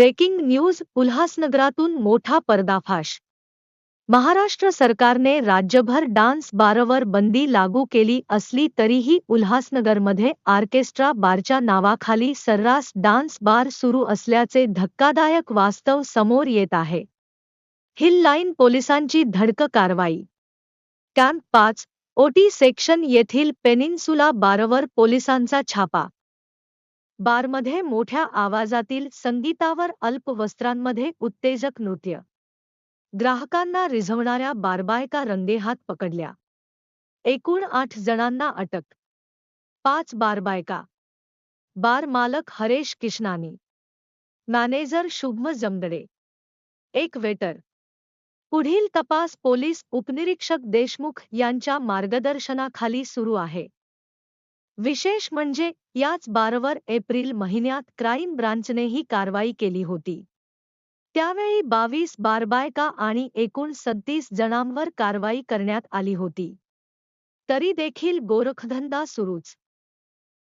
Breaking news उल्हासनगरातून मोठा पर्दाफाश. महाराष्ट्र सरकारने राज्यभर डान्स बारवर बंदी लागू केली असली तरीही उल्हासनगरमध्ये ऑर्केस्ट्रा बारच्या नावाखाली सर्रास डान्स बार सुरू असल्याचे धक्कादायक वास्तव समोर येत आहे. हिल लाईन पोलिसांची धडक कारवाई. कॅम्प पाच, ओटी सेक्शन येथील पेनिन्सुला बारवर पोलिसांचा छापा. बारमध्ये मोठ्या आवाजातील संगीतावर अल्प वस्त्रांमध्ये उत्तेजक नृत्य. ग्राहकांना रिझवणाऱ्या बारबायका रंगेहात पकडल्या. एकूण आठ जणांना अटक. पाच बारबायका. बार मालक हरेश किशनानी मॅनेजर शुभम जमदडे. एक वेटर. पुढील तपास पोलीस उपनिरीक्षक देशमुख यांच्या मार्गदर्शनाखाली सुरू आहे. विशेष म्हणजे याच बारवर एप्रिल महिन्यात क्राईम ब्रांचने ही कारवाई केली होती. त्यावेळी बावीस बारबायका आणि एकूण सत्तीस जणांवर कारवाई करण्यात आली होती. तरी देखील गोरखधंदा सुरूच.